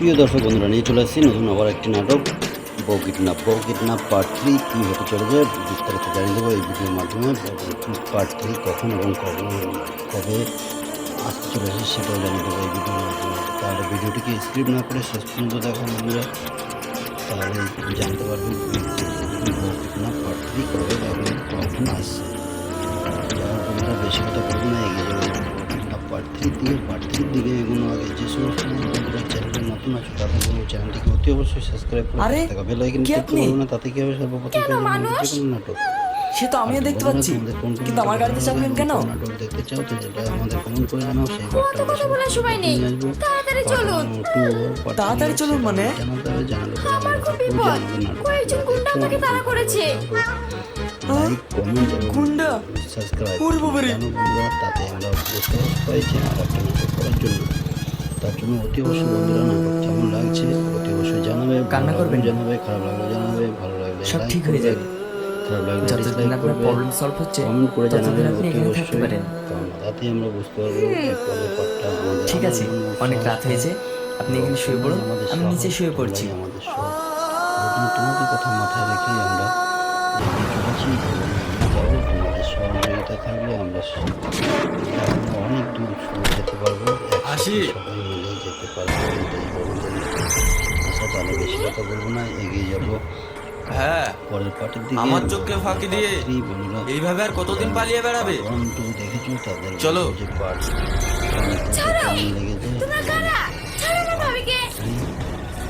প্রিয় দর্শক বন্ধুরা, নিয়ে চলে আসছি নতুন আবার একটি নাটক বউ কিডন্যাপ বউ কিডন্যাপ পার্ট থ্রি কী হতে চলেছে বিস্তারিত জানিয়ে দেবো এই ভিডিওর মাধ্যমে। পার্ট থ্রি কখন এবং কবে কবে আসতে চলেছে সেটাও জানিয়ে দেবো এই ভিডিওর মাধ্যমে। তাহলে ভিডিওটিকে স্ক্রিপ্ট না করে শেষ পর্যন্ত দেখো বন্ধুরা, তাহলে জানতে পারবেন বউ কিডন্যাপ পার্ট থ্রি কবে এবং কখন আসছে। বেশি কথা বলব না, এগিয়ে যাবে পার্ট পার্ট থ্রির দিকে এগুলো আগে যে সমস্ত বন্ধুরা চ্যানেলে নতুন আছে তাদের জন্য চ্যানেলটিকে অতি অবশ্যই সাবস্ক্রাইব করে থাকা বেল আইকন ক্লিক? না তাতে কি হবে সর্বপ্রথম নাটক সে তো আমিও দেখতে পাচ্ছি কিন্তু আমার গাড়িতে চাপলেন কেন নাটক দেখতে চাও তো যেটা আমাদের কমেন্ট করে জানাও সেই বার্তা কথা বলার সময় নেই তাড়াতাড়ি চলুন তাড়াতাড়ি চলুন মানে? আমার খুব বিপদ কয়েকজন গুন্ডা আমাকে তাড়া করেছে গুন্ডা ওরে বাবারে। তাতে আমরা বুঝতে পারছি আর একটা নাটক করার জন্য তার জন্য অতি অবশ্যই বন্ধুরা নাটক কেমন লাগছে অতি অবশ্যই জানাবে কান্না করবেন? জানাবে খারাপ লাগলে জানাবে ভালো লাগলে সব ঠিক হয়ে যাবে। খারাপ লাগলে যতদিন আপনার প্রবলেম সলভ হচ্ছে কমেন্ট করে জানাবে ততদিন আপনি এখানে থাকতে পারেন। কারণ তাতে আমরা বুঝতে পারব ঠিক আছে অনেক রাত হয়েছে আপনি এখানে শুয়ে পড়ুন আমি নিচে শুয়ে পড়ছি। আমাদের সব তোমাদের কথা মাথায় রেখে আমরা চলেছি যাব তোমাদের সহযোগিতা থাকলে আমরা অনেক দূর শুয়ে যেতে পারব। সবাই মিলে যেতে পারব এটাই আশা তাহলে বেশি কথা বলব না এগিয়ে যাব। হ্যাঁ পরের পার্টির দিকে আমার চোখকে ফাঁকি দিয়ে এইভাবে আর কতদিন পালিয়ে বেড়াবে? চলো।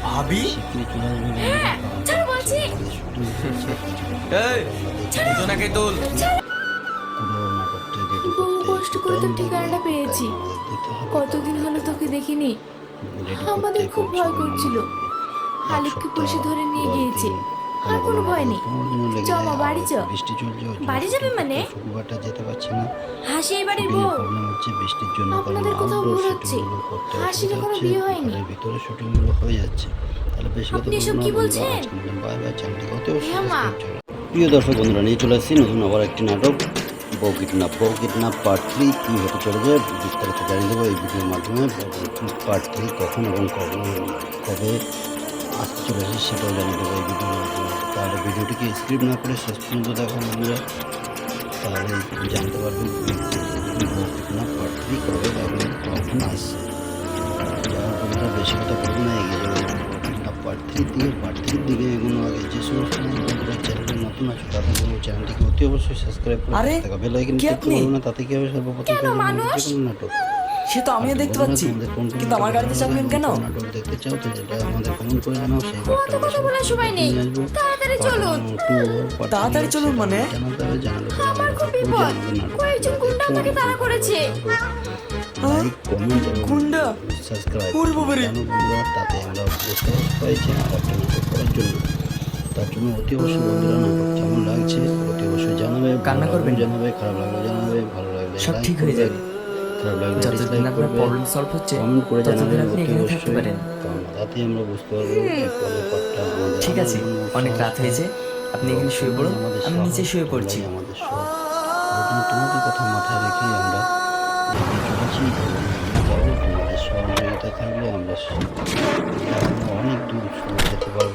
ভাবি? আসবে হ্যাঁ, তোল কষ্ট করে তোর ঠিকানাটা পেয়েছি। কতদিন হলো তোকে দেখিনি? আমাদের খুব ভয় করছিল। আলিফকে পুলিশে ধরে নিয়ে গিয়েছে। আর কোনো ভয় নেই চ মা, বাড়ি চ। বৃষ্টি চলছে বাড়ি যাবে মানে? শুক্রবারটা যেতে পারছি না হাসি এই বাড়ির বউ প্রবলেম হচ্ছে বৃষ্টির জন্য আপনাদের কোথাও ভুল হচ্ছে। হাসির এখনও বিয়ে হয়নি। ভিতরে শুটিংগুলো হয়ে যাচ্ছে তাহলে বেশি কথা আপনি এসব কি বলছেন? বাই বাই চ্যানেলটি। প্রিয় দর্শক বন্ধুরা নিয়ে চলে আসছি নতুন আবার একটি নাটক বউ কিডন্যাপ বউ কিডন্যাপ পার্ট থ্রি কী হতে চলেছে বিস্তারিত জানিয়ে দেবো এই ভিডিওর মাধ্যমে পার্ট থ্রি কখন এবং কবে কবে আসতে চলেছে সেটাও জানিয়ে দেবো এই ভিডিওর মাধ্যমে তাহলে ভিডিওটিকে স্ক্রিপ্ট না করে শেষ পর্যন্ত দেখো বন্ধুরা তাহলে জানতে পারবেন কিডন্যাপ পার্ট থ্রি কবে কখন আসছে যারা বন্ধুরা বেশি কথা বলব না এগিয়ে যাবে পার্ট থ্রির দিকে পার্ট থ্রির দিকে এগুলো আগে যে সমস্ত বন্ধুরা চ্যানেলে নতুন আছে তাদের বলব চ্যানেলটিকে অতি অবশ্যই সাবস্ক্রাইব করে থাকা বেল আইকন ক্লিক আপনি? না তাতে কি হবে সর্বপ্রথম? যে কোনো নাটক সে তো আমিও দেখতে পাচ্ছি কিন্তু আমার গাড়িতে চাপলেন কেন নাটক দেখতে চাও তো যেটা আমাদের কমেন্ট করে জানাও সেই কথা বলার সময় নেই তাড়াতাড়ি চলুন তাড়াতাড়ি চলুন মানে? আমার খুব বিপদ কয়েকজন গুন্ডা আমাকে তাড়া করেছে গুন্ডা বাবারে। তাতে আমরা বুঝতে পারছি আর নাটক করার জন্য তার জন্য অতি অবশ্যই বন্ধুরা নাটক কেমন লাগছে অতি অবশ্যই জানাবে কান্না করবেন? জানাবে খারাপ লাগলে জানাবে ভালো লাগলে সব ঠিক হয়ে যাবে। যতদিন আপনার প্রবলেম সলভ হচ্ছে কমেন্ট করে জানাবে ততদিন আপনি এখানে থাকতে অবশ্যই। পারেন। কারণ তাতে আমরা বুঝতে পারব ঠিক আছে অনেক রাত হয়েছে আপনি এখানে শুয়ে পড়ুন আমি নিচে শুয়ে পড়ছি। আমাদের সব। তোমাদের কথা মাথায় রেখে আমরা চলেছি তোমাদের সহযোগিতা থাকলে আমরা অনেক দূর যেতে পারব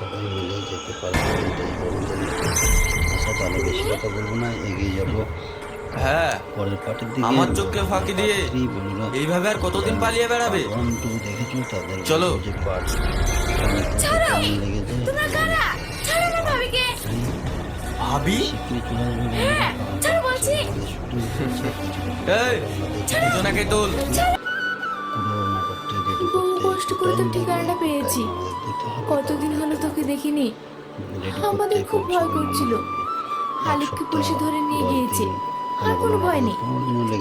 সবাই মিলে যেতে পারব এটাই বড়দের আশা। তাহলে বেশি কথা বলব না এগিয়ে যাব। হ্যাঁ পরের পার্টির দিকে আমার চোখকে ফাঁকি দিয়ে এইভাবে আর কতদিন পালিয়ে বেড়াবে? দেখেছ তাদের চলো। ভাবি? হ্যাঁ, দুজনাকে তোল। কষ্ট করে ঠিকানাটা পেয়েছি। কতদিন হলো তোকে দেখিনি। আমাদের খুব ভয় করছিল। আলিফকে পুলিশে ধরে নিয়ে গিয়েছে। আর কোনো ভয় নেই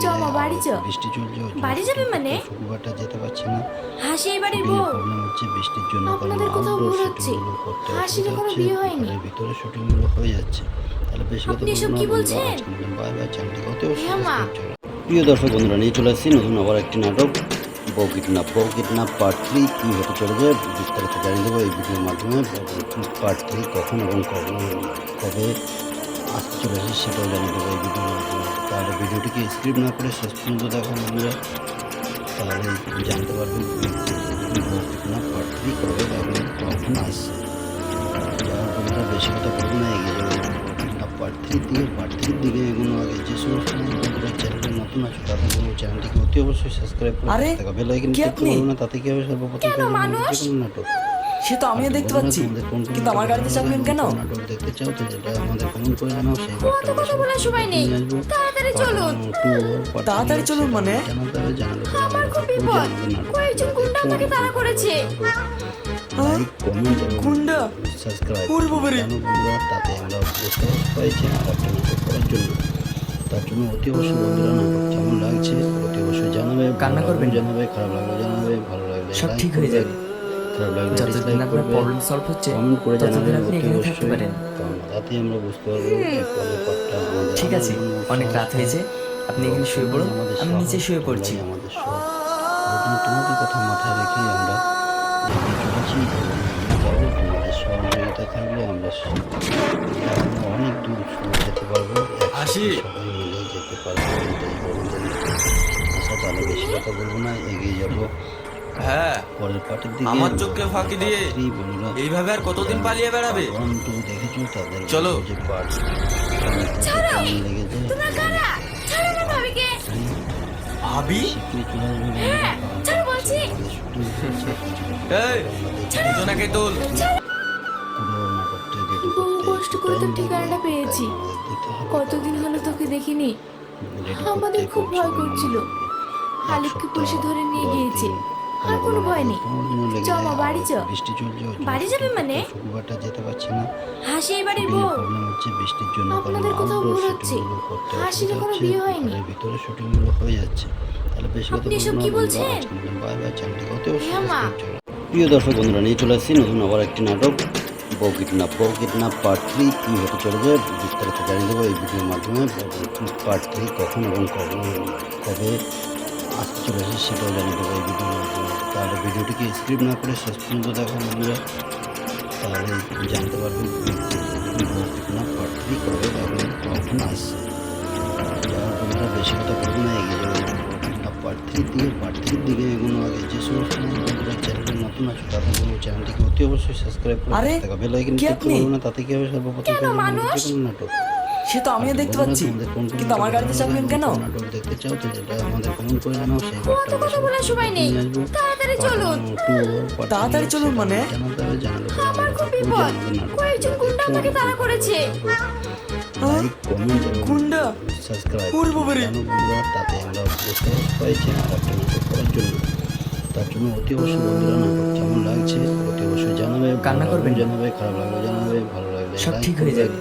চ মা, বাড়ি চ। বৃষ্টি চলছে বাড়ি যাবে মানে? শুক্রবারটা যেতে পারছি না হাসি এই বাড়ির বউ প্রবলেম হচ্ছে বৃষ্টির জন্য আপনাদের কোথাও ভুল হচ্ছে। করতে হাসির অসুবিধা বিয়ে হয়নি। ভিতরে শুটিংগুলো হয়ে যাচ্ছে তাহলে বেশি কথা আপনি এসব কি বলছেন? বাই বাই চ্যানেলটি অতি অবশ্যই হ্যাঁ, মা। subscribe করো। প্রিয় দর্শক বন্ধুরা নিয়ে চলে আসছি নতুন আবার একটি নাটক বউ কিডন্যাপ বউ কিডন্যাপ পার্ট থ্রি কী হতে চলেছে বিস্তারিত জানিয়ে দেবো এই ভিডিওর মাধ্যমে পার্ট থ্রি কখন এবং কবে কবে আসতে চলেছে সেটাও জানিয়ে দেবো এই ভিডিওর মাধ্যমে তাহলে ভিডিওটিকে স্ক্রিপ্ট না করে শেষ পর্যন্ত দেখো বন্ধুরা তাহলে জানতে পারবেন না পার্ট থ্রি কবে কখন আসছে বেশি কথা বলব না এগিয়ে যাব পার্ট থ্রি দিকে পার্ট থ্রির দিকে এগুলো আগে যে সমস্ত বন্ধুরা চ্যানেলে নতুন আছে তাদের বলব চ্যানেলটিকে অতি অবশ্যই সাবস্ক্রাইব করে থাকা বেল আইকন ক্লিক না তাতে কি হবে সর্বপ্রথম নাটক সে তো আমিও দেখতে পাচ্ছি। কিন্তু আমার গাড়িতে চাপলেন কেন? নাটক দেখতে চাও তো যেটা আমাদের কমেন্ট করে জানাও সেই অত কথা বলার সময় নেই। তাড়াতাড়ি চলুন। তাড়াতাড়ি চলুন মানে? আমার খুব বিপদ। কয়েকজন গুন্ডা আমাকে তাড়া করেছে। লাইক কমেন্ট এবং গুন্ডা? সাবস্ক্রাইব ওরে বাবারে। জানো বন্ধুরা তাতে আমরা বুঝতে পারছি নাটকটা নাটক করার জন্য। তার জন্য অতি অবশ্যই বন্ধুরা নাটক কেমন লাগছে অতি অবশ্যই জানাবে কান্না করবেন। জানাবে খারাপ লাগলে জানাবে ভালো লাগলে সব ঠিক হয়ে যাবে। খারাপ লাগলে যতদিন আপনার প্রবলেম সলভ হচ্ছে কমেন্ট করে জানাবে ততদিন আপনি এখানে থাকতে অবশ্যই পারেন তাতে আমরা বুঝতে পারব ঠিক আছে অনেক রাত হয়েছে আপনি এখানে শুয়ে পড়ুন আমি নিচে শুয়ে পড়ছি। আমাদের সব। তোমাদের কথা মাথায় রেখেই আমরা চলেছি তোমাদের সহযোগিতা থাকলে আমরা অনেক দূর যেতে পারব সবাই মিলে যেতে পারব আশা তাহলে বেশি কথা বলব না এগিয়ে যাব। হ্যাঁ পরের পার্টির দিকে আমার চোখকে ফাঁকি দিয়ে এইভাবে আর কতদিন পালিয়ে বেড়াবে? দেখেছ তাদের চলো। ভাবি? হ্যাঁ, এই দুজনাকে তোল। কষ্ট করে ঠিকানাটা পেয়েছি। কতদিন হলো তোকে দেখিনি। আমাদের খুব ভয় করছিল। হালিককে পুলিশে ধরে নিয়ে গিয়েছে। আর কোনো ভয় নেই বাড়ি চ। বৃষ্টি চলছে বাড়ি যাবে মানে? শুক্রবারটা যেতে পারছি না হাসি এই বাড়ির বউ প্রবলেম হচ্ছে বৃষ্টির জন্য আপনাদের কোথাও ভুল হচ্ছে? হাসির কোনো বিয়ে হয়নি? ভিতরে শুটিংগুলো হয়ে যাচ্ছে তাহলে বেশি কথা আপনি কি বলছেন? বাই বাই চ্যানেলটিকে অতি অবশ্যই হ্যাঁ। প্রিয় দর্শক বন্ধুরা নিয়ে চলে আসছি নতুন আবার একটি নাটক বউ কিডন্যাপ বউ কিডন্যাপ পার্ট থ্রি কী হতে চলেছে বিস্তারিত জানিয়ে দেবো এই ভিডিওর মাধ্যমে পার্ট থ্রি কখন এবং কবে কবে আসতে চলেছে সেটাও জানিয়ে দেবো এই ভিডিওর মাধ্যমে তাহলে ভিডিওটিকে স্ক্রিপ্ট না করে শেষ পর্যন্ত দেখো বন্ধুরা তাহলে জানতে পারবেন কিডন্যাপ পার্ট থ্রি কবে কখন আসছে বন্ধুরা বেশি কথা না এগিয়ে যাব পার্ট থ্রির দিকে পার্ট থ্রির দিকে এগুলো আগে যে সমস্ত বন্ধুরা চ্যানেলে নতুন আছে তাদের বলব চ্যানেলটিকে অতি অবশ্যই সাবস্ক্রাইব করে থাকা বেল আইকন আপনি? না তাতে কি হবে সর্বপ্রথম? যে কোনো নাটক সে তো আমিও দেখতে পাচ্ছি। কিন্তু আমার গাড়িতে চাপলেন কেন? নাটক দেখতে চাও তো যেটা আমাদের কমেন্ট করে জানাও সেই অত কথা বলার সময় নেই। তাড়াতাড়ি চলুন। তাড়াতাড়ি চলুন মানে? আমার খুব বিপদ। কয়েকজন গুন্ডা আমাকে তাড়া করেছে। গুন্ডা? ওরে বাবারে। তাতে আমরা বুঝতে পারছি নাটকটা নাটক করার জন্য। তার জন্য অতি অবশ্যই বন্ধুরা নাটক কেমন লাগছে অতি অবশ্যই জানাবে কান্না করবেন? জানাবে খারাপ লাগলে জানাবে ভালো লাগলে সব ঠিক হয়ে যাবে।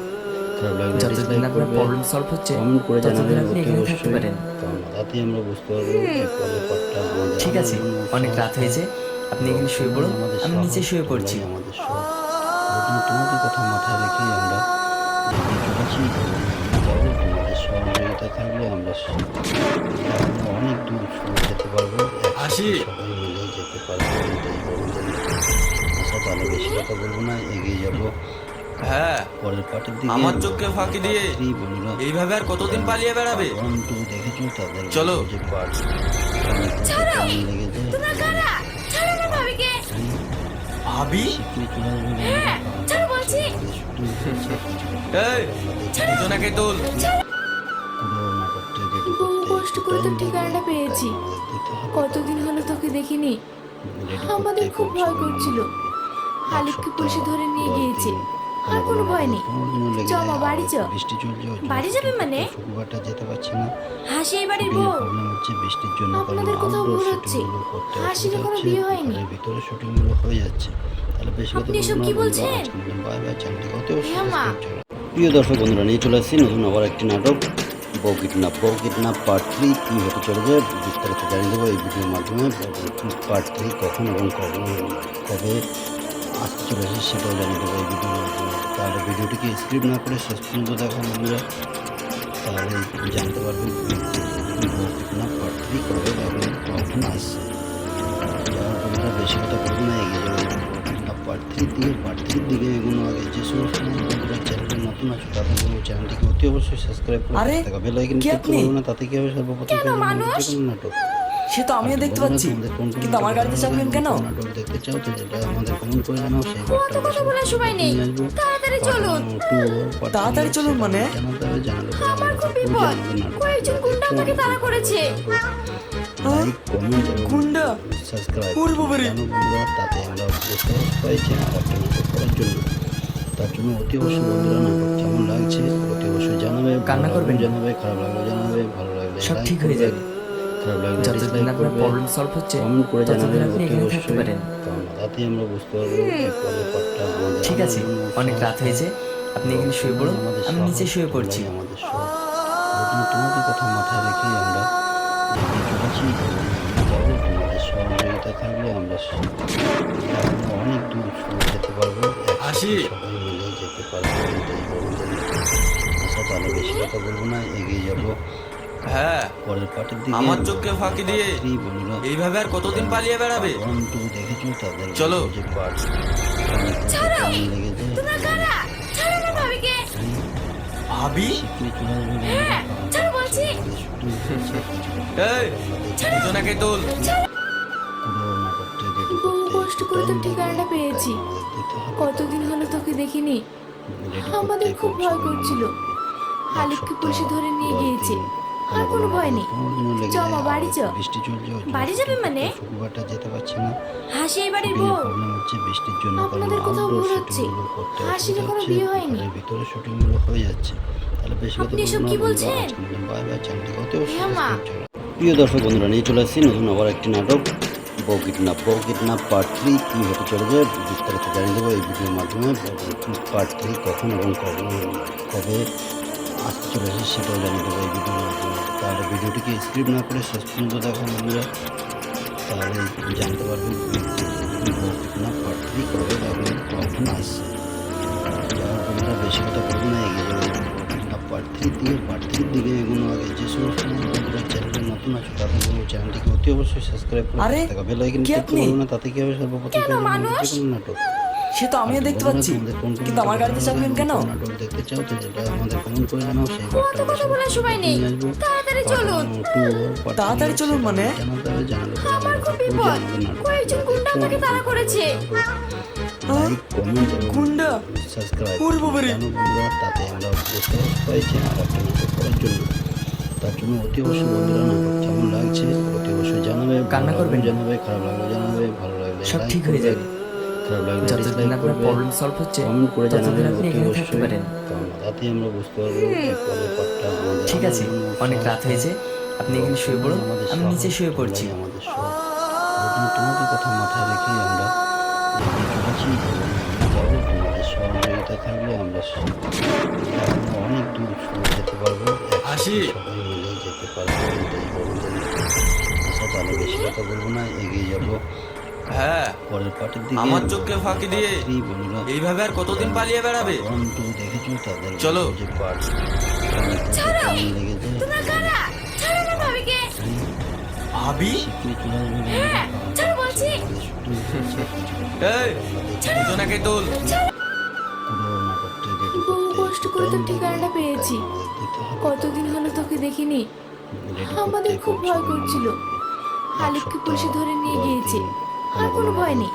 যতদিন আপনার প্রবলেম সলভ হচ্ছে কমেন্ট করে জানাবে ততদিন আপনি অতি এখানে থাকতে পারেন। কারণ তাতে আমরা বুঝতে পারব ঠিক আছে অনেক রাত হয়েছে আপনি এখানে শুয়ে পড়ুন আমি নিচে শুয়ে পড়ছি। আমাদের সব। তোমাদের কথা মাথায় রেখেই আমরা চলেছি তোমাদের সহযোগিতা থাকলে আমরা অনেক দূর যেতে পারব। সবাই মিলে যেতে পারব এটাই বড়দের আশা তাহলে বেশি কথা বলব না এগিয়ে যাব। হ্যাঁ। পরের পার্টির দিকে আমার চোখকে ফাঁকি দিয়ে বন্ধুরা। এইভাবে আর কতদিন পালিয়ে বেড়াবে? ওয়ান দেখেছ তাদের চলো। যে পার্ট ছাড়ো। তোমরা কারা? ছাড়ো না ভাবিকে। ভাবি? হ্যাঁ, ছাড়ো বলছি। এই তোল? কষ্ট করে তো ঠিকানাটা পেয়েছি। কতদিন হলো তোকে দেখিনি? আমাদের খুব ভয় করছিল। হালিককে পুলিশে ধরে নিয়ে গিয়েছে। আর কোনো ভয় নেই চ মা, বাড়ি চ। বৃষ্টি চলছে বাড়ি যাবে মানে? শুক্রবারটা যেতে পারছি না হাসি এই বাড়ির বউ প্রবলেম হচ্ছে বৃষ্টির জন্য আপনাদের কোথাও ভুল হচ্ছে? করতে হাসির কোনো বিয়ে হয়নি? ভিতরে শুটিংগুলো হয়ে যাচ্ছে তাহলে বেশি কথা আপনি বলব কি বলছেন? বাই বাই subscribe করো। প্রিয় দর্শক বন্ধুরা নিয়ে চলে আসছি নতুন আবার একটি নাটক বউ কিডন্যাপ বউ কিডন্যাপ পার্ট থ্রি কী হতে চলেছে বিস্তারিত জানিয়ে দেবো এই ভিডিওর মাধ্যমে পার্ট থ্রি কখন এবং কবে কবে আসতে চলেছে সেটাও জানিয়ে দেবো এই ভিডিওর মাধ্যমে তাহলে ভিডিওটিকে স্ক্রিপ্ট না করে শেষ পর্যন্ত দেখো বন্ধুরা তাহলে জানতে পারবেন কিডন্যাপ পার্ট থ্রি কবে কখন আসছে বন্ধুরা বেশি কথা বলব না এগিয়ে যাব পার্ট থ্রির দিকে পার্ট থ্রির দিকে এগুলো আগে যে সমস্ত বন্ধুরা চ্যানেলে নতুন আছে তাদের বলব চ্যানেলটিকে অতি অবশ্যই সাবস্ক্রাইব করে আরে, থাকা বেল আইকন ক্লিক আপনি? না তাতে কি হবে সর্বপ্রথম? যে কোনো নাটক সে তো আমিও দেখতে পাচ্ছি। কিন্তু আমার গাড়িতে চাপবেন কেন দেখতে চাও? তো যেটা আমাদের কমেন্ট করে জানাও সেই কথা বলার সময় নেই। তাড়াতাড়ি চলুন। তাড়াতাড়ি চলুন মানে? আমার খুব বিপদ। কয়েকজন গুন্ডা আমাকে তাড়া করেছে। গুন্ডা? সাবস্ক্রাইব ওরে বন্ধুরা তাতে আমরা বুঝতে পারছি নাটকটা নাটক করার জন্য। তার জন্য অতি অবশ্যই বন্ধুরা নাটক কেমন লাগছে অতি অবশ্যই জানাবে। কান্না করবেন? জানাবে খারাপ লাগলে জানাবে ভালো লাগলে সব ঠিক হয়ে যাবে। খারাপ লাগলে যতদিন আপনার প্রবলেম সলভ হচ্ছে কমেন্ট করে জানাবে ততদিন আপনি এখানে থাকতে অবশ্যই। পারেন। কারণ তাতেই আমরা বুঝতে পারব ঠিক আছে অনেক রাত হয়েছে আপনি এখানে শুয়ে পড়ুন আমি নিচে শুয়ে পড়ছি। আমাদের সব। তোমাদের কথা মাথায় রেখেই আমরা আমরা তোমাদের সহযোগিতা থাকলে আমরা অনেক দূর যেতে পারব একসাথে সবাই মিলে যেতে পারব এটাই আশা তাহলে বেশি কথা বলব না এগিয়ে যাব। হ্যাঁ পরের পার্টের দিকে আমার চোখকে ফাঁকি দিয়ে এইভাবে আর কতদিন পালিয়ে বেড়াবে? দেখেছ তাদের চলো। ভাবি? চলে হ্যাঁ, ছাড়ো বলছি। এই দুজনাকে তোল। কষ্ট করে তো ঠিকানাটা পেয়েছি। কতদিন হলো তোকে দেখিনি। আমাদের খুব ভয় করছিল। হালিককে পুলিশে ধরে নিয়ে গিয়েছে। আর কোনো ভয় নেই বাড়ি চ। বৃষ্টি চলছে বাড়ি যাবে মানে? যেতে পারছি না হাসি এই বাড়ির বউ প্রবলেম হচ্ছে বৃষ্টির জন্য আপনাদের কোথাও ভুল হচ্ছে। হাসির এখনও বিয়ে হয়নি। ভিতরে শুটিংগুলো হয়ে যাচ্ছে তাহলে বেশি কথা আপনি না, কি বলছেন? বাই বাই চ্যানেলটি করো। প্রিয় দর্শক বন্ধুরা নিয়ে চলে আসছি নতুন আবার একটি নাটক বউ কিডন্যাপ বউ কিডন্যাপ পার্ট থ্রি কী হতে চলেছে বিস্তারিত জানিয়ে দেবো এই ভিডিওর মাধ্যমে পার্ট থ্রি কখন এবং কবে কবে আসতে চলেছে সেটাও জানিয়ে দেবো এই ভিডিওর মাধ্যমে তাহলে ভিডিওটিকে স্ক্রিপ্ট না করে শেষ পর্যন্ত দেখো আমরা তাহলে জানতে পারবেন কিডন্যাপ পার্ট থ্রি কবে কখন আসছে। পরে বেশি কথা বলব না এগিয়ে যাব। পার্ট থ্রি দিয়ে পার্ট থ্রির দিকে এগুলো আগে যে সমস্ত বন্ধুরা নতুন আছে তাদের বলব চ্যানেলটিকে অতি অবশ্যই সাবস্ক্রাইব করে থাকা বেল আইকন ক্লিক না তাতে কি হবে সর্বপ্রথম নাটক সে তো আমিও দেখতে পাচ্ছি। কিন্তু আমার গাড়িতে কেন? নাটক দেখতে চাও তো যেটা আমাদের কমেন্ট করে জানাও সেই কথা বলার সময় নেই। তাড়াতাড়ি চলুন। তাড়াতাড়ি চলুন মানে? আমার খুব বিপদ। কয়েকজন গুন্ডা আমাকে তাড়া করেছে। গুন্ডা? ওরে বাবারে। তাতে আমরা বুঝতে পারছি নাটকটা নাটক করার জন্য তার জন্য অতি অবশ্যই বন্ধুরা নাটক কেমন লাগছে অতি অবশ্যই জানাবে কান্না করবেন? জানাবে খারাপ লাগলে জানাবে ভালো লাগলে সব ঠিক হয়ে যাবে। খারাপ যতদিন আপনার প্রবলেম সলভ হচ্ছে কমেন্ট করে জানাবে ততদিন আপনি এখানে থাকতে পারেন। কারণ তাতেই আমরা বুঝতে পারব ঠিক আছে অনেক রাত হয়েছে আপনি এখানে শুয়ে পড়ুন আমি নিচে শুয়ে পড়ছি। আমাদের সব তোমাদের কথা মাথায় রেখেই আমরা এগিয়ে যাব তোমাদের সহযোগিতা থাকলে আমরা অনেক দূর শুনে যেতে পারব। সবাই মিলে যেতে পারব এটাই বড়দের আশা তাহলে বেশি কথা বলব না এগিয়ে যাব। হ্যাঁ পরের পার্টের দিকে আমার চোখকে ফাঁকি দিয়ে এইভাবে আর কতদিন পালিয়ে বেড়াবে? চলো। ভাবি? হ্যাঁ, তোল। করতে কষ্ট করে তো ঠিকানাটা পেয়েছি। কতদিন হলো তোকে দেখিনি। আমাদের খুব ভয় করছিল। হালিককে পুলিশে ধরে নিয়ে গিয়েছে। আর কোনো ভয় নেই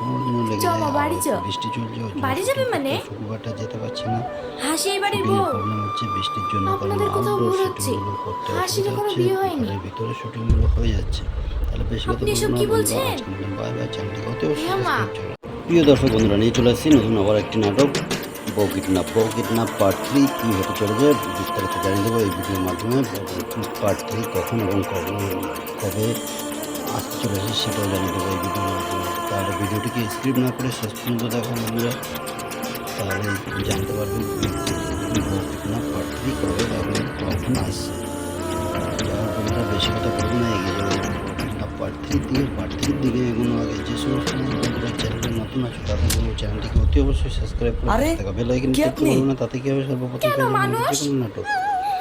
চ মা, বাড়ি চ। বৃষ্টি চলছে বাড়ি যাবে মানে? শুক্রবারটা যেতে পারছি না হাসি এই বাড়ির বউ প্রবলেম হচ্ছে বৃষ্টির জন্য আপনাদের কোথাও ভুল হচ্ছে। হাসির এখনও বিয়ে হয়নি। ভিতরে শুটিংগুলো হয়ে যাচ্ছে তাহলে বেশি কথা আপনি এসব কি বলছেন? বাই বাই চ্যানেলটিকে অতি অবশ্যই। প্রিয় দর্শক বন্ধুরা নিয়ে চলে আসছি নতুন আবার একটি নাটক বউ কিডন্যাপ বউ কিডন্যাপ পার্ট থ্রি কী হতে চলেছে বিস্তারিত জানিয়ে দেবো এই ভিডিওর মাধ্যমে পার্ট থ্রি কখন এবং কবে কবে আসতে চলেছে সেটাও জানিয়ে দেবো এই ভিডিওর মাধ্যমে তাহলে ভিডিওটিকে স্ক্রিপ্ট না করে শেষ পর্যন্ত দেখো বন্ধুরা। তাহলে জানতে পারবেন কিডন্যাপ পার্ট থ্রি কবে এবং কখন আসছে। পরে বেশি কথা বলব না এগিয়ে যাব পার্ট থ্রি দিয়ে পার্ট থ্রির দিকে এগুলো আগে যে সমস্ত বন্ধুরা চ্যানেলটা নতুন আছে তাদের বলব চ্যানেলটিকে অতি অবশ্যই সাবস্ক্রাইব করে থাকা বেল আইকন ক্লিক আপনি? না তাতে কি হবে সর্বপ্রথম? যে কোনো নাটক।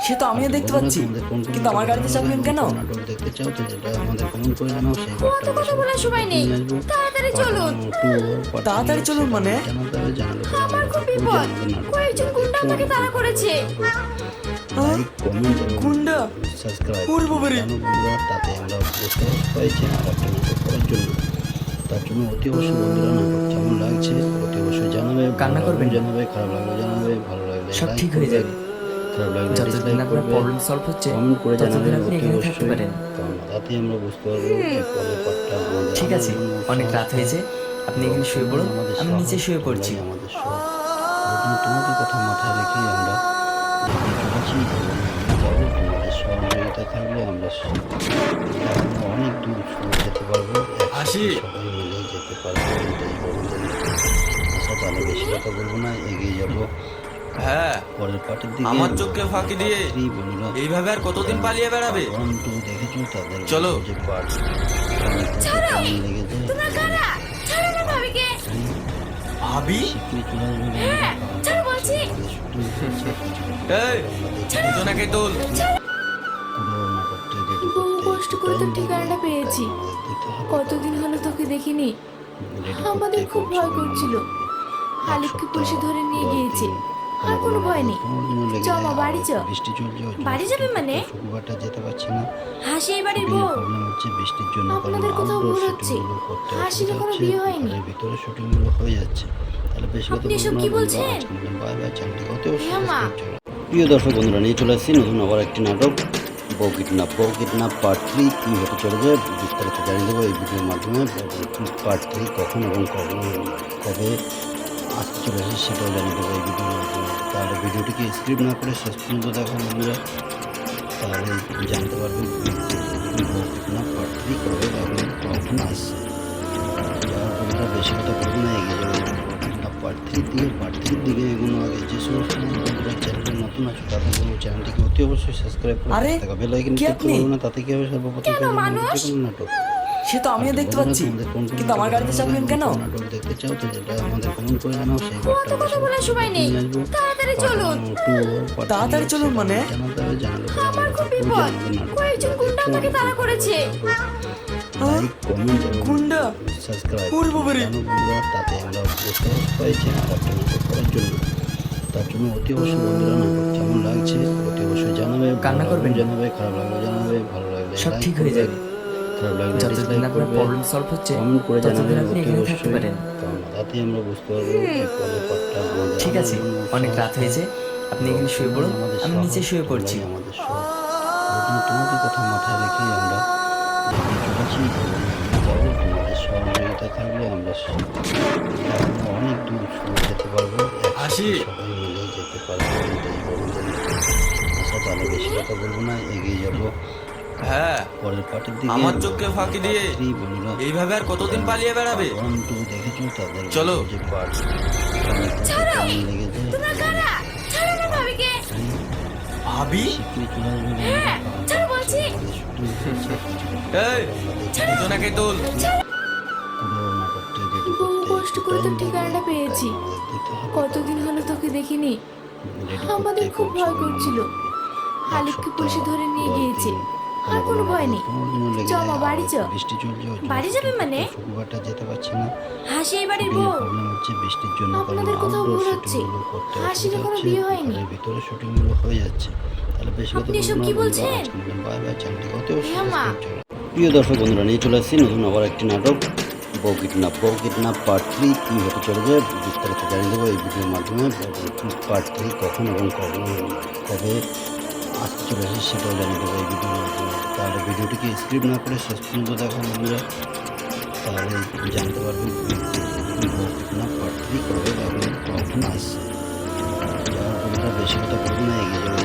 সে তো আমিও দেখতে পাচ্ছি কিন্তু আমার গাড়িতে চাপবেন কেন নাটক দেখতে চাও তো যেটা আমাদের কমেন্ট করে জানাও সেই অত কথা বলার সময় নেই তাড়াতাড়ি চলুন তাড়াতাড়ি চলুন মানে? আমার খুব বিপদ কয়েকজন গুন্ডা আমাকে তাড়া করেছে গুন্ডা সাবস্ক্রাইব বাবারে। তাতে আমরা বুঝতে পারছি নাটকটা নাটক করার জন্য তার জন্য অতি অবশ্যই বন্ধুরা নাটক কেমন লাগছে অতি অবশ্যই জানাবে কান্না করবেন। জানাবে খারাপ লাগলে জানাবে ভালো লাগলে সব ঠিক হয়ে যাবে। যতদিন আপনার প্রবলেম সলভ হচ্ছে কমেন্ট করে ততদিন আপনি এখানে থাকতে অবশ্যই। পারেন। ঠিক আছে অনেক রাত হয়েছে আপনি এখানে শুয়ে পড়ুন আমি নিচে শুয়ে পড়ছি। তোমাদের কথা মাথায় রেখেই আমরা সহযোগিতা থাকলে অনেক দূর যেতে পারব একসাথে সবাই মিলে যেতে পারব এটাই বলব। তাহলে বেশি কথা বলব না এগিয়ে যাব। হ্যাঁ পরের পার্টির দিকে আমার চোখকে ফাঁকি দিয়ে এইভাবে আর কতদিন পালিয়ে বেড়াবে? দেখেছ তাদের চলো। ভাবি? হ্যাঁ, তোল। বহু কষ্ট করে তোর ঠিকানাটা পেয়েছি। কতদিন হলো তোকে দেখিনি। আমাদের খুব ভয় করছিল। হালিককে পুলিশে ধরে নিয়ে গিয়েছে। আর কোনো ভয় নেই চ মা, বাড়ি চ। বৃষ্টি চলছে বাড়ি যাবে মানে? শুক্রবারটা যেতে পারছি না হাসি এই বাড়ির বউ প্রবলেম হচ্ছে বৃষ্টির জন্য আপনাদের কোথাও ভুল হচ্ছে? করতে হাসির কোনো বিয়ে হয়নি। ভিতরে শুটিংগুলো হয়ে যাচ্ছে তাহলে বেশি কথা আপনি এসব কি বলছেন? বাই বাই হ্যাঁ, মা। প্রিয় দর্শক বন্ধুরা নিয়ে চলে আসছি নতুন আবার একটি নাটক বউ কিডন্যাপ বউ কিডন্যাপ পার্ট থ্রি কী হতে চলেছে বিস্তারিত জানিয়ে দেবো এই ভিডিওর মাধ্যমে পার্ট থ্রি কখন এবং কবে কবে আসতে চলেছে সেটাও জানিয়ে দেবো এই ভিডিওর মাধ্যমে তাহলে ভিডিওটিকে স্ক্রিপ্ট না করে শেষ পর্যন্ত দেখো বন্ধুরা। তাহলে জানতে পারবেন কিডন্যাপ পার্ট থ্রি কবে কখন আসছে। বেশি কথা বলব না এগিয়ে যাব পার্ট থ্রির দিকে পার্ট থ্রির দিকে এগুলো আগে যে সমস্ত বন্ধুরা চ্যানেলে নতুন আছে তাদের বলব চ্যানেলটিকে অতি অবশ্যই সাবস্ক্রাইব করে আরে, থাকা বেল আইকন ক্লিক আপনি? না তাতে কি হবে সর্বপ্রথম নাটক সে তো আমিও দেখতে পাচ্ছি। কিন্তু আমার গাড়িতে চাপলেন কেন? নাটক দেখতে চাও তো যেটা আমাদের কমেন্ট করে জানাও সেই কথা বলার সময় নেই। তাড়াতাড়ি চলুন। তাড়াতাড়ি চলুন মানে? আমার খুব বিপদ। কয়েকজন গুন্ডা আমাকে তাড়া করেছে। গুন্ডা? সাবস্ক্রাইব ওরে বাবারে। জানো বন্ধুরা তাতে আমরা বুঝতে পারছি নাটকটা করার জন্য। তার জন্য অতি অবশ্যই বন্ধুরা নাটক কেমন লাগছে অতি অবশ্যই জানাবে কান্না করবেন জানাবে খারাপ জানাবে ভালো লাগলে সব ঠিক হয়ে যাবে। খারাপ লাগলে যতদিন আপনার প্রবলেম সলভ হচ্ছে কমেন্ট করে জানাবে ততদিন আপনি এখানে থাকতে অবশ্যই পারেন। কারণ তাতেই আমরা বুঝতে পারব আমাদের ঠিক আছে অনেক রাত হয়েছে আপনি এখানে শুয়ে পড়ুন আমি নিচে শুয়ে পড়ছি। তোমরাই আমাদের সব। তোমাদের কথা মাথায় রেখেই আমরা এগিয়ে চলেছি যাব তোমাদের সহযোগিতা থাকলে আমরা অনেক দূর যেতে পারব। সবাই মিলে যেতে পারব এটাই বলব। তাহলে বেশি কথা বলব না এগিয়ে যাব। হ্যাঁ পরের পার্টির দিকে আমার চোখকে ফাঁকি দিয়ে এইভাবে আর কতদিন পালিয়ে বেড়াবে? দেখেছ তাদের চলো। ভাবি? হ্যাঁ, বলছি। এই তোল। কষ্ট করে তোর ঠিকানাটা পেয়েছি। কতদিন হলো তোকে দেখিনি। আমাদের খুব ভয় করছিল। হালিককে পুলিশে ধরে নিয়ে গিয়েছে। আর কোনো ভয় নেই চ মা, বাড়ি চ। বৃষ্টি চলছে বাড়ি যাবে মানে? শুক্রবারটা যেতে পারছি না হাসি এই বাড়ির বউ প্রবলেম হচ্ছে বৃষ্টির জন্য আপনাদের কোথাও ভুল হচ্ছে? হাসির কোনো বিয়ে হয়নি। ভিতরে শুটিংগুলো হয়ে যাচ্ছে তাহলে বেশি আপনি এসব কি বলছেন? বাই বাই চ্যানেলটি অতি। প্রিয় দর্শক বন্ধুরা নিয়ে চলে আসছি নতুন আবার একটি নাটক বউ কিডন্যাপ বউ কিডন্যাপ পার্ট থ্রি কী হতে চলেছে বিস্তারিত জানিয়ে দেবো এই ভিডিওর মাধ্যমে পার্ট থ্রি কখন এবং কবে কবে আসতে চলেছে সেটাও জানিয়ে দেবো এই ভিডিওর মাধ্যমে তাহলে ভিডিওটিকে স্ক্রিপ্ট না করে শেষ পর্যন্ত দেখো বন্ধুরা। তাহলে জানতে পারবে বউ কিডন্যাপ পার্ট থ্রি কবে এবং কখন আসছে। পরে বেশি কথা বলব না এগিয়ে যাব।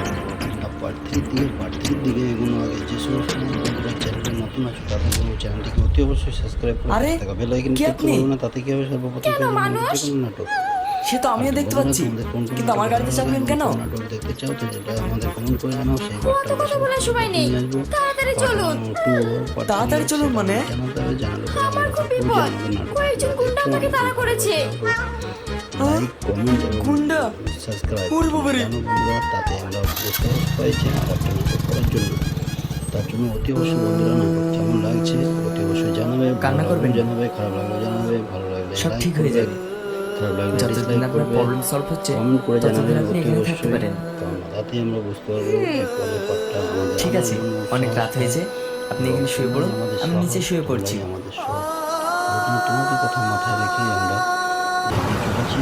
পার্ট থ্রির দিকে পার্ট থ্রির দিকে এগুলো আগে যে সমস্ত বন্ধুরা চ্যানেলে নতুন আছে তাদের বলব চ্যানেলটিকে অতি অবশ্যই সাবস্ক্রাইব করে আরে, থাকা বেল আইকন ক্লিক? করব না তাতে কি হবে সর্বপ্রথম যে কোনো নাটক। সে তো আমিও দেখতে পাচ্ছি কিন্তু আমার গাড়িতে চাপলেন কেন নাটক দেখতে চাও তো যেটা আমাদের কমেন্ট করে জানাও সেই পার্টটা কথা বলার সময় নেই তাড়াতাড়ি চলুন তাড়াতাড়ি চলুন মানে? আমার খুব বিপদ কয়েকজন গুন্ডা আমাকে তাড়া করেছে গুন্ডা ওরে বাবারে। তাতে আমরা বুঝতে পারছি নাটকটা নাটক করার জন্য তার জন্য অতি অবশ্যই বন্ধুরা কেমন লাগছে অতি অবশ্যই জানাবে কান্না করবেন জানাবে খারাপ লাগলে জানাবে ভালো লাগলে সব ঠিক হয়ে যাবে। যতদিন আপনার প্রবলেম সলভ হচ্ছে কমেন্ট করে জানাবেন আপনি এখানে থাকতে পারেন। কারণ তাতেই আমরা বুঝতে পারব ঠিক আছে অনেক রাত হয়েছে আপনি এখানে শুয়ে পড়ুন আমি নিচে শুয়ে পড়ছি। আমাদের সব প্রথমে তোমাদের কথা মাথায় রেখেই আমরা চলেছি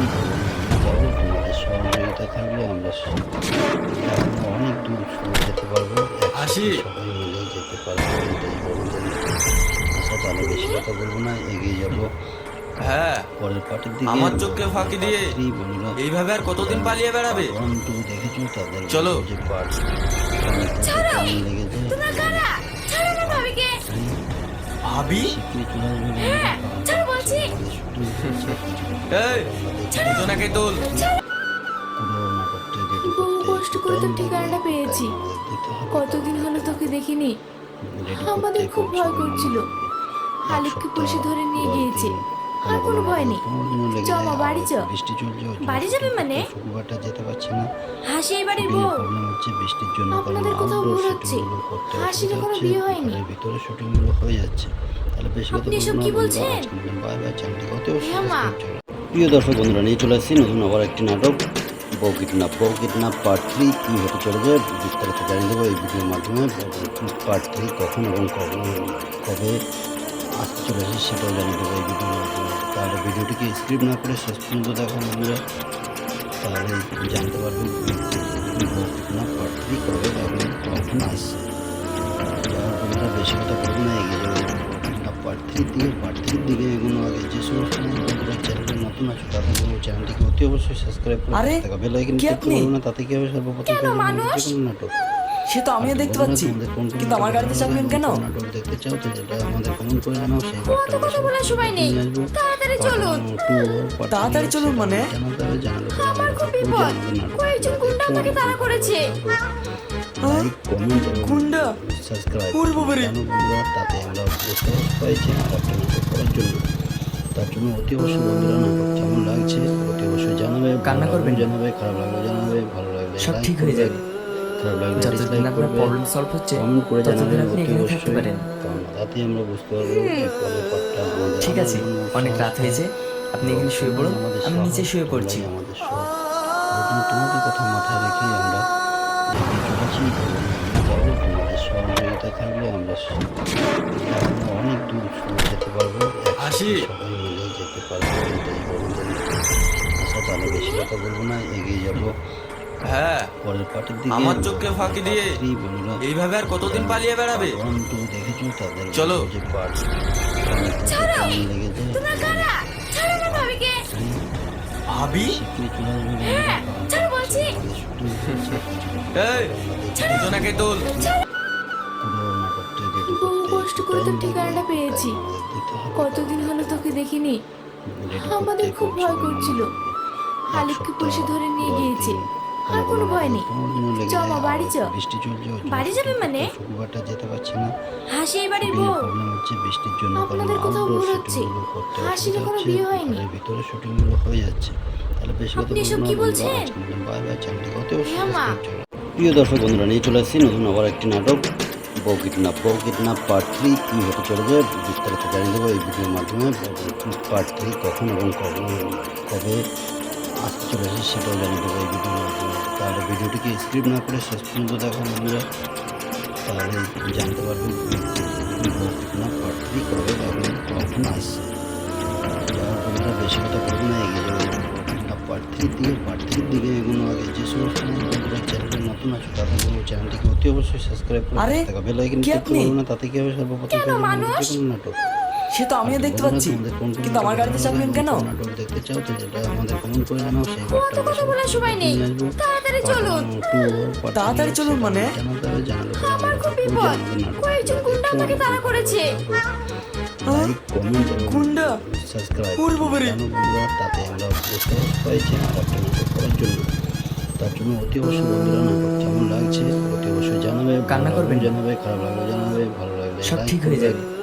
এবং তোমাদের সহযোগিতা থাকলে আমরা অনেক দূর যেতে পারব। সবাই মিলে যেতে পারব এটাই বড়দের আশা। তাহলে বেশি কথা বলব না এগিয়ে যাব। হ্যাঁ। পরের পার্টির দিকে আমার চোখকে ফাঁকি দিয়ে এইভাবে আর কতদিন পালিয়ে বেড়াবে? দেখেছ তাদের চলো। ভাবি? আসবে হ্যাঁ, তোল? কষ্ট করে তোর ঠিকানাটা পেয়েছি। কতদিন হলো তোকে দেখিনি? আমাদের খুব ভয় করছিল। হালিককে পুলিশে ধরে নিয়ে গিয়েছে। আর কোনো ভয় নেই চ মা, বাড়ি চ। বৃষ্টি চলছে বাড়ি যাবে মানে? শুক্রবারটা যেতে পারছি না হাসি এই বাড়ির বউ প্রবলেম হচ্ছে বৃষ্টির জন্য আপনাদের কোথাও ভুল হচ্ছে। হাসির এখনও বিয়ে হয়নি। ভিতরে শুটিংগুলো হয়ে যাচ্ছে তাহলে বেশি কথা আপনি না, কি বলছেন? বাই বাই চ্যানেলটি করুন। প্রিয় দর্শক বন্ধুরা নিয়ে চলে আসছি নতুন আবার একটি নাটক বউ কিডন্যাপ বউ কিডন্যাপ পার্ট থ্রি কী হতে চলেছে বিস্তারিত জানিয়ে দেবো এই ভিডিওর মাধ্যমে পার্ট থ্রি কখন এবং কবে কবে আসতে চলেছে সেটাও জানিয়ে দেবো এই ভিডিওর মাধ্যমে তাহলে ভিডিওটিকে স্ক্রিপ্ট না করে শেষ পর্যন্ত দেখো বন্ধুরা তাহলে জানতে পারবেন কিডন্যাপ পার্ট থ্রি কবে কখন আসছে বেশি কথা বলব না এগিয়ে যাবে পার্ট থ্রির দিকে পার্ট থ্রির দিকে এগুলো আগে যে সমস্ত বন্ধুরা চ্যানেলে নতুন আছে তাদের বলব চ্যানেলটিকে অতি অবশ্যই সাবস্ক্রাইব করে থাকা বেল আইকন ক্লিক আপনি? না তাতে কি হবে সর্বপ্রথম? যে কোনো নাটক সে তো আমিও দেখতে পাচ্ছি। কিন্তু আমার গাড়িতে চাপলেন কেন? নাটক দেখতে চাও তো যেটা আমাদের কমেন্ট করে জানাও সেই কথা বলার সময় নেই তাড়াতাড়ি চলুন তাড়াতাড়ি চলুন মানে? আমার খুব বিপদ। কয়েকজন গুন্ডা আমাকে তাড়া করেছে। লাইক কমেন্ট এবং গুন্ডা? সাবস্ক্রাইব ওরে বাবারে। জানো বন্ধুরা তাতে আমরা বুঝতে পারছি নাটকটা নাটক করার জন্য তার জন্য অতি অবশ্যই বন্ধুরা নাটক কেমন লাগছে অতি অবশ্যই জানাবে কান্না করবেন? জানাবে খারাপ লাগলে জানাবে ভালো লাগলে সব ঠিক হয়ে যাবে। খারাপ লাগলে যতদিন আপনার প্রবলেম সলভ হচ্ছে কমেন্ট করে জানাবেন আপনি এখানে থাকতে পারেন। কারণ তাতেই আমরা বুঝতে পারব ঠিক আছে অনেক রাত হয়েছে আপনি এখানে শুয়ে পড়ুন আমি নিচে শুয়ে পড়ছি। আমাদের সব। তোমাদের কথা মাথায় রেখেই আমরা তোমাদের সহযোগিতা থাকলে অনেক দূর যেতে পারব একসাথে আসি। সবাই মিলে যেতে পারব এটাই বড়দের আশা তাহলে বেশি কথা বলব না এগিয়ে যাব। হ্যাঁ পরের পার্টির দিকে আমার চোখকে ফাঁকি দিয়ে এইভাবে আর কতদিন পালিয়ে বেড়াবে? দেখেছ তাদের চলো। ভাবি? আসবে হ্যাঁ, বলছি। এই দুজনাকে তোল। কষ্ট করে ঠিকানাটা পেয়েছি। কতদিন হলো তোকে দেখিনি। আমাদের খুব ভয় করছিল। হালিককে পুলিশে ধরে নিয়ে গিয়েছে। আর কোনো ভয় নেই চ মা, বাড়ি চ। বৃষ্টি চলছে বাড়ি যাবে মানে? শুক্রবারটা যেতে পারছি না হাসি এই বাড়ির বউ প্রবলেম হচ্ছে বৃষ্টির জন্য আপনাদের কোথাও ভুল হচ্ছে। হাসির এখনও বিয়ে হয়নি। ভিতরে শুটিংগুলো হয়ে যাচ্ছে তাহলে বেশি কথা আপনি না, কি বলছেন? বাই বাই subscribe করুন। প্রিয় দর্শক বন্ধুরা নিয়ে চলে আসছি নতুন আবার একটি নাটক বউ কিডন্যাপ বউ কিডন্যাপ পার্ট থ্রি কী হতে চলেছে বিস্তারিত জানিয়ে দেবো এই ভিডিওর মাধ্যমে পার্ট থ্রি কখন এবং কবে কবে আসতে চলেছে সেটাও জানিয়ে দেবো এই ভিডিওর মাধ্যমে তাহলে ভিডিওটিকে স্ক্রিপ্ট না করে শেষ পর্যন্ত দেখো বন্ধুরা। তাহলে জানতে পারবেন কিডন্যাপ পার্ট থ্রি কবে কখন আসছে বন্ধুরা বেশি কথা বলব না এগিয়ে যাবে। পার্ট থ্রির দিকে পার্ট থ্রির দিকে এগুলো আগে যে সমস্ত বন্ধুরা চ্যানেলে নতুন আছে তাদের বলব চ্যানেলটিকে অতি অবশ্যই সাবস্ক্রাইব করে থাকা বেল আইকন ক্লিক আপনি? না তাতে কি হবে সর্বপ্রথম নাটক। সে তো আমিও দেখতে পাচ্ছি। কিন্তু আমার গাড়িতে চাপলেন কেন? নাটক দেখতে চাও তো যেটা আমাদের কমেন্ট করে জানাও সেই কথা বলার সময় নেই। তাড়াতাড়ি চলুন। তাড়াতাড়ি চলুন মানে? আমার খুব বিপদ। কয়েকজন গুন্ডা আমাকে তাড়া করেছে। লাইক কমেন্ট এবং গুন্ডা? ওরে বাবারে। তাতে আমরা বুঝতে পারছি নাটকটা নাটক করার জন্য। তার জন্য অতি অবশ্যই বন্ধুরা নাটক কেমন লাগছে অতি অবশ্যই জানাবে কান্না করবেন জানাবে খারাপ লাগলে জানাবে ভালো লাগলে সব ঠিক হয়ে যাবে।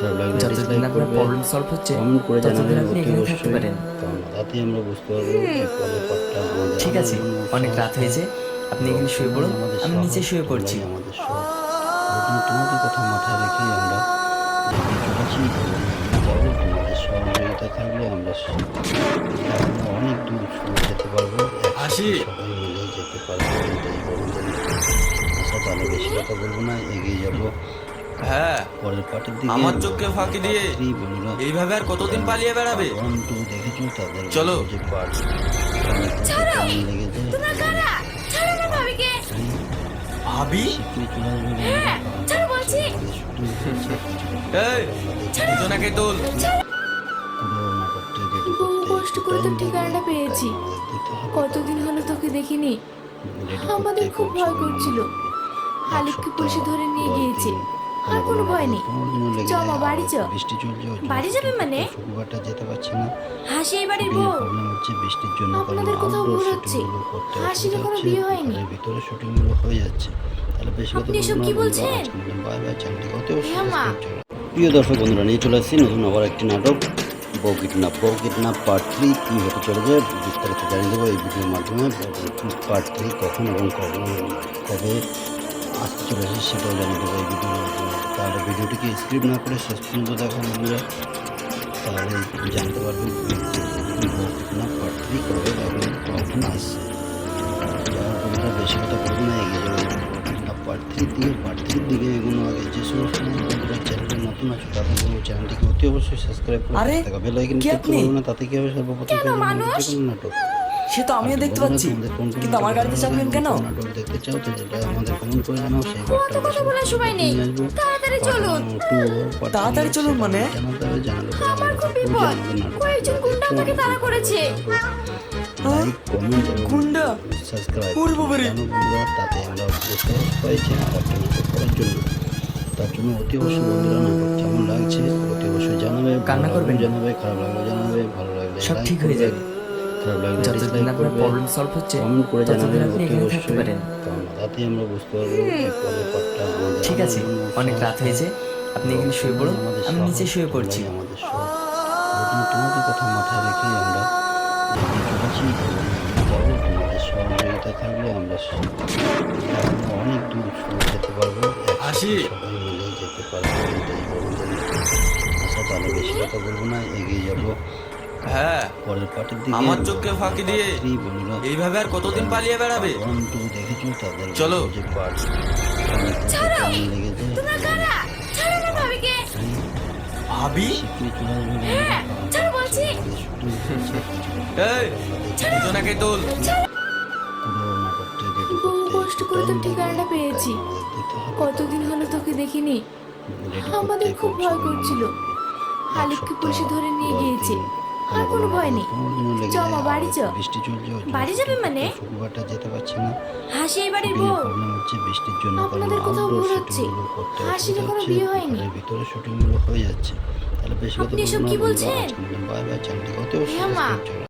খারাপ যতদিন আপনার প্রবলেম সলভ হচ্ছে কমেন্ট করে ততদিন জানাবেন আপনি এখানে থাকতে পারেন। কারণ তাতেই আমরা বুঝতে পারব ঠিক আছে অনেক রাত হয়েছে আপনি এখানে শুয়ে পড়ুন আমি নিচে শুয়ে পড়ছি। আমাদের সব প্রথমে তোমাদের কথা মাথায় রেখেই আমরা চলেছি এবং তোমাদের সহযোগিতা থাকলে আমরা অনেক দূর সময় যেতে পারব। সবাই মিলে যেতে পারব এটাই বড়দের আশা তাহলে বেশি কথা বলব না এগিয়ে যাব। হ্যাঁ পরের পার্টির দিকে আমার চোখকে ফাঁকি দিয়ে এইভাবে আর কতদিন পালিয়ে বেড়াবে? চলো। ভাবি? হ্যাঁ, দুজনাকে তোল? কষ্ট করে তোর ঠিকানাটা পেয়েছি। কতদিন হলো তোকে দেখিনি? আমাদের খুব ভয় করছিল। আলিফকে পুলিশে ধরে নিয়ে গিয়েছে। আর কোনো ভয় নেই চ মা, বাড়ি চ। বৃষ্টি চলছে বাড়ি যাবে মানে? শুক্রবারটা যেতে পারছি না হাসি এই বাড়ির বউ প্রবলেম হচ্ছে বৃষ্টির জন্য আপনাদের কোথাও ভুল হচ্ছে। হাসির কোনো বিয়ে হয়নি। ভিতরে শুটিংগুলো হয়ে যাচ্ছে তাহলে বেশি কথা আপনি এসব কি বলছেন? Bye bye. প্রিয় দর্শক বন্ধুরা নিয়ে চলে আসছি নতুন আবার একটি নাটক বউ কিডন্যাপ বউ কিডন্যাপ পার্ট থ্রি কী হতে চলেছে বিস্তারিত জানিয়ে দেবো এই ভিডিওর মাধ্যমে পার্ট থ্রি কখন এবং কবে কবে আসতে চলেছে সেটাও জানিয়ে দেবো এই ভিডিওর মাধ্যমে তাহলে ভিডিওটিকে স্ক্রিপ্ট না করে শেষ পর্যন্ত দেখো বন্ধুরা। তাহলে জানতে পারবেন কিডন্যাপ পার্ট থ্রি কবে এবং কখন আসছে। যারা বন্ধুরা বেশি কথা বলব না এগিয়ে যাব পার্ট থ্রির দিকে পার্ট থ্রির দিকে এগুলো আগে যে সমস্ত বন্ধুরা চ্যানেলে নতুন আছে তাদের বলব চ্যানেলটিকে অতি অবশ্যই সাবস্ক্রাইব করে আরে, পাশে থাকা বেল আইকন ক্লিক? না তাতে কি হবে সর্বপ্রথম যে কোনো নাটক। সে তো আমিও দেখতে পাচ্ছি কিন্তু আমার গাড়িতে চাপলেন কেন নাটক দেখতে চাও তো যেটা আমাদের কমেন্ট করে জানাও সেই অত কথা বলার সময় নেই তাড়াতাড়ি চলুন তাড়াতাড়ি চলুন মানে? আমার খুব বিপদ কয়েকজন গুন্ডা আমাকে তাড়া করেছে লাইক কমেন্ট এবং গুন্ডা? সাবস্ক্রাইব বাবারে। তাতে আমরা বুঝতে পারছি আর নাটক করার জন্য তার জন্য অতি অবশ্যই বন্ধুরা নাটক কেমন লাগছে অতি অবশ্যই জানাবে ভালো কান্না করবেন। জানাবে খারাপ লাগলে জানাবে ভালো লাগলে সব ঠিক হয়ে যাবে। যতদিন আপনার প্রবলেম সলভ হচ্ছে কমেন্ট করে ততদিন জানাবেন আপনি এখানে থাকতে পারেন। তাতেই আমরা বুঝতে পারব ঠিক আছে অনেক রাত হয়েছে আপনি এখানে শুয়ে পড়ুন আমি নিচে শুয়ে পড়ছি। আমাদের সব তোমাদের কথা মাথায় রেখে আমরা সহযোগিতা থাকলে অনেক দূর যেতে পারব হাসি। সবাই মিলে যেতে পারব এটাই আশা তাহলে বেশি কথা বলব না এগিয়ে যাব। হ্যাঁ। পরের পার্টির দিকে আমার চোখকে ফাঁকি দিয়ে এইভাবে আর কতদিন পালিয়ে বেড়াবে? ওয়ান দেখেছ তাদের চলো। ভাবি? হ্যাঁ, তোল। বহু কষ্ট করে তোর ঠিকানাটা পেয়েছি। কতদিন হলো তোকে দেখিনি। আমাদের খুব ভয় করছিল। আলিফকে পুলিশে ধরে নিয়ে গিয়েছে। আর কোনো ভয় নেই চ মা, বাড়ি চ। বৃষ্টি চলছে বাড়ি যাবে মানে? শুক্রবারটা যেতে পারছি না হাসি এই বাড়ির বউ প্রবলেম হচ্ছে বৃষ্টির জন্য আপনাদের কোথাও ভুল হচ্ছে। হাসির কোনো বিয়ে হয়নি। ভিতরে শুটিংগুলো হয়ে যাচ্ছে তাহলে বেশি কথা আপনি কি বলছেন? বাই বাই চ্যানেলটিকে অতি